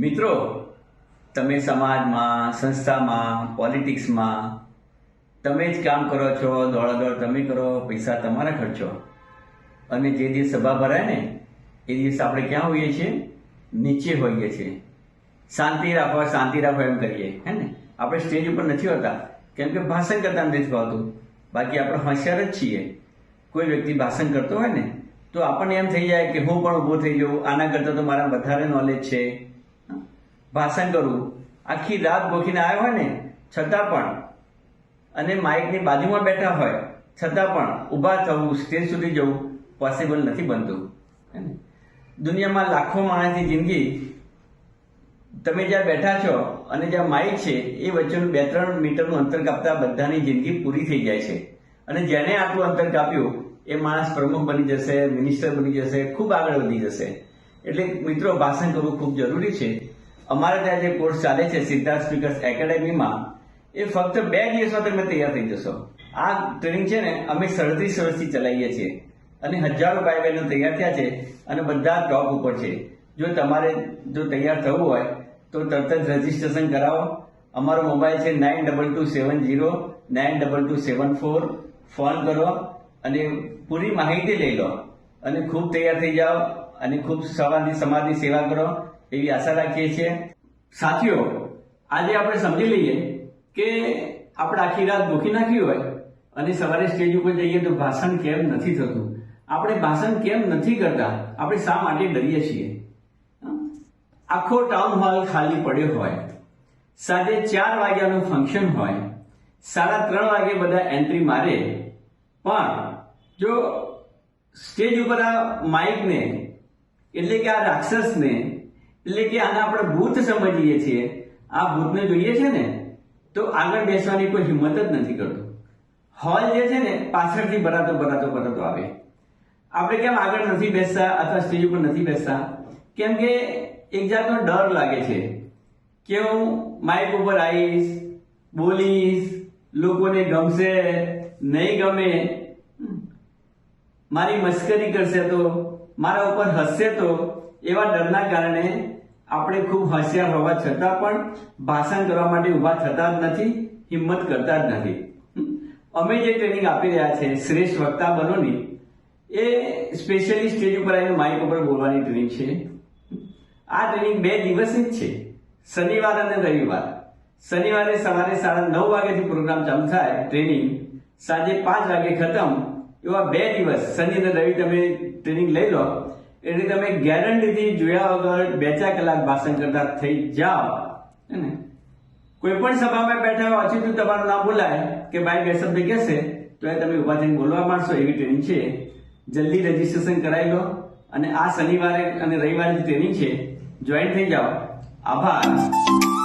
મિત્રો, તમે સમાજમાં, સંસ્થામાં, પોલિટિક્સમાં, તમે જ કામ કરો છો, દોડાદોડ તમે કરો, પૈસા તમારા ખર્ચો. અને જે દિવસ સભા ભરાય ને, એ દિવસ આપણે ક્યાં હોઈએ છીએ? નીચે હોઈએ છીએ. શાંતિ રાખવા શાંતિ રાખવા એમ કરીએ, હે ને? આપણે સ્ટેજ ઉપર નથી હોતા. કેમ કે ભાષણ કરતા નથી ભાવતું. બાકી આપણે હોશિયાર જ છીએ. કોઈ વ્યક્તિ ભાષણ કરતો હોય ને, તો આપણને એમ થઈ જાય કે હું પણ ઊભો થઈ જાઉં. આના કરતાં તો મારા વધારે નોલેજ છે. ભાષણ કરું. આખી રાત ગોખીને આવ્યો હોય ને, છતાં પણ. અને માઇકની બાજુમાં બેઠા હોય, છતાં પણ ઊભા થવું, સ્ટેજ સુધી જવું પોસિબલ નથી બનતું. દુનિયામાં લાખો માણસની જિંદગી તમે જ્યાં બેઠા છો અને જ્યાં માઇક છે, એ વચ્ચેનું બે ત્રણ મીટરનું અંતર કાપતા બધાની જિંદગી પૂરી થઈ જાય છે. અને જેને આટલું અંતર કાપ્યું, એ માણસ પ્રમુખ બની જશે, મિનિસ્ટર બની જશે, ખૂબ આગળ વધી જશે. એટલે મિત્રો, ભાષણ કરવું ખૂબ જરૂરી છે. અમારે ત્યાં જે કોર્સ ચાલે છે, સિદ્ધાર્થ સ્પીકર્સ એકેડેમીમાં એ ફક્ત બે દિવસમાં તમે તૈયાર થઈ જશો. આ ટ્રેનિંગ છે ને, અમે સડત્રીસ વર્ષથી ચલાવીએ છીએ. અને હજારો ભાઈ બહેનો તૈયાર થયા છે અને બધા ટોપ ઉપર છે. જો તમારે જો તૈયાર થવું હોય, તો તરત જ રજીસ્ટ્રેશન કરાવો. અમારો મોબાઈલ છે nine double two seven zero nine double two seven four phone કરો અને પૂરી માહિતી લઈ લો. અને ખૂબ તૈયાર થઈ જાઓ અને ખૂબ સવારની સમાજની સેવા કરો. એવી આશા રાખીએ છીએ. સાથીઓ, આજે આપણે સમજી લઈએ કે આપણે આખી રાત દુખી નાખી હોય અને સવારે સ્ટેજ ઉપર જઈએ તો ભાષણ કેમ નથી થતું? આપણે ભાષણ કેમ નથી કરતા? આપણે શા માટે ડરીએ છીએ? આખો ટાઉન હોલ ખાલી પડ્યો હોય. સાંજે ચાર વાગ્યાનું ફંક્શન હોય. સાડા ત્રણ વાગે બધા એન્ટ્રી મારે. પણ જો સ્ટેજ ઉપર આ માઇકને એટલે કે આ રાક્ષસને એટલે કે આને આપણે ભૂત સમજીએ છીએ. આ ભૂતને જોઈએ છે ને, તો આગળ બેસવાની કોઈ હિંમત જ નથી કરતો. હોલ જે છે ને, પાછળથી ભરાતો ભરાતો ભરાતો આવે. આપણે કેમ આગળ નથી બેસતા અથવા સ્ટેજ ઉપર નથી બેસતા? કેમ કે એક જાતનો ડર લાગે છે કે હું માઇક ઉપર આવીશ, બોલીશ, લોકોને ગમશે, નહીં ગમે, મારી મશ્કરી કરશે તો, મારા ઉપર હસશે તો એવા ડરના કારણે આપણે ખૂબ હોશિયાર હોવા છતાં પણ ભાષણ કરવા માટે ઊભા થતા જ નથી, હિંમત કરતા જ નથી. અમે જે ટ્રેનિંગ આપી રહ્યા છે, શ્રેષ્ઠ વક્તા બનોની એ સ્પેશિયલી સ્ટેજ ઉપર આવીને માઇક ઉપર બોલવાની ટ્રેનિંગ છે. આ ટ્રેનિંગ બે દિવસની જ છે. શનિવાર અને રવિવાર. શનિવારે સવારે સાડા નવ વાગ્યાથી પ્રોગ્રામ ચાલુ થાય ટ્રેનિંગ સાંજે પાંચ વાગે ખતમ. એવા બે દિવસ, શનિ અને રવિ તમે ટ્રેનિંગ લઈ લો. એટલે તમે ગેરંટીથી જોયા વગર બે ચાર કલાક ભાષણ કરતા થઈ જાઓ, હે ને? કોઈ પણ સભામાં બેઠા હોય અચૂક તમારું નામ બોલાય કે ભાઈ બે શબ્દ કહેશે, તો એ તમે ઊભા થઈને બોલવા માંડશો એવી ટ્રેનિંગ છે. જલ્દી રજીસ્ટ્રેશન કરાવી લો અને આ શનિવારે અને રવિવારે ટ્રેનિંગ છે જોઈન થઈ જાઓ. આભાર.